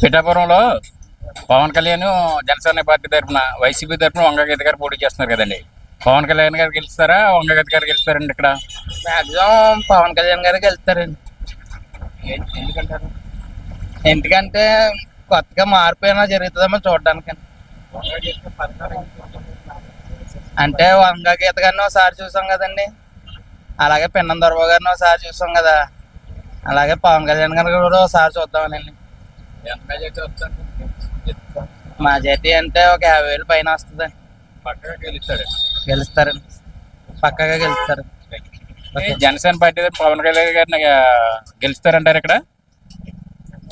పిఠాపురంలో పవన్ కళ్యాణ్ జనసేన పార్టీ తరఫున వైసీపీ తరఫున వంగగీత గారు పోటీ చేస్తున్నారు కదండి. పవన్ కళ్యాణ్ గారు గెలుస్తారా? వంగగీత గారు గెలుస్తారండి ఇక్కడ? మాక్సిమం పవన్ కళ్యాణ్ గారికి వెళ్తారండి ఎందుకంటారు? ఎందుకంటే కొత్తగా మార్పు ఏమైనా జరుగుతుందేమో చూడడానికి అంటే వంగ గీత గారిని ఒకసారి చూసాం కదండి. అలాగే పిన్నం దొరబ గారిని ఒకసారి చూసాం కదా. అలాగే పవన్ కళ్యాణ్ గారిని కూడా ఒకసారి చూద్దామనండి. మా జటి అంటే ఒక యాభై వేలు పైన గెలుస్తాడు. గెలుస్తారండి పక్కగా గెలుస్తారు. జనసేన పార్టీ పవన్ కళ్యాణ్ గారిని గెలుస్తారంటారు ఇక్కడ?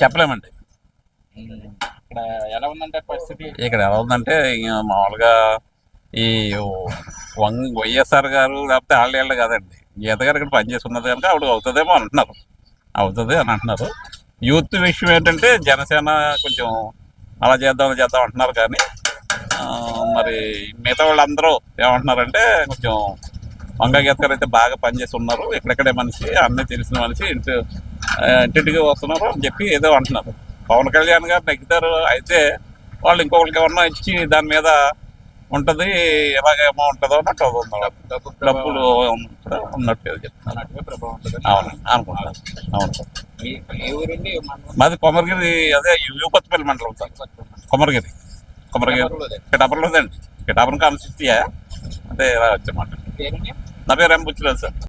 చెప్పలేమండి. ఇక్కడ ఎలా ఉందంటారు పరిస్థితి? ఇక్కడ ఎలా ఉందంటే ఇక మామూలుగా ఈ వంగ్ వైఎస్ఆర్ గారు లేకపోతే వాళ్ళ వీళ్ళు కాదండి. గీత గారు ఇక్కడ పనిచేసి ఉన్నది కనుక ఆవిడ అవుతుందేమో అంటున్నారు. అవుతుంది అని అంటున్నారు. యూత్ విషయం ఏంటంటే జనసేన కొంచెం అలా చేద్దాం చేద్దాం అంటున్నారు కానీ మరి మిగతా వాళ్ళందరూ ఏమంటున్నారంటే కొంచెం వంగ అయితే బాగా పనిచేసి ఉన్నారు. ఇక్కడెక్కడే మనిషి అన్నీ తెలిసిన మనిషి ఇంటి ఇంటింటికి వస్తున్నారు అని చెప్పి ఏదో అంటున్నారు. పవన్ కళ్యాణ్ గారు నెగ్గుతారు. అయితే వాళ్ళు ఇంకొకరికి ఏమన్నా ఇచ్చి దాని మీద ఉంటది ఎలాగేమో ఉంటుందో అన్నట్టు. డబ్బులు ఉన్నట్టు చెప్తున్నారు. అన్నట్టుగా ప్రభావం ఉంటుంది అవును అనుకుంటాను అవును. సార్ మాది కొమరగిరి అదే యూపత్పల్లి మండలం సార్. కొమరగిరి. కొమరగిరి. పిఠాపురంలోదండి పిఠాపురం కాన్స్టిట్యూయా అదే ఇలా వచ్చామాట పేరండి? నా పేరు ఏం పుచ్చలేదు సార్.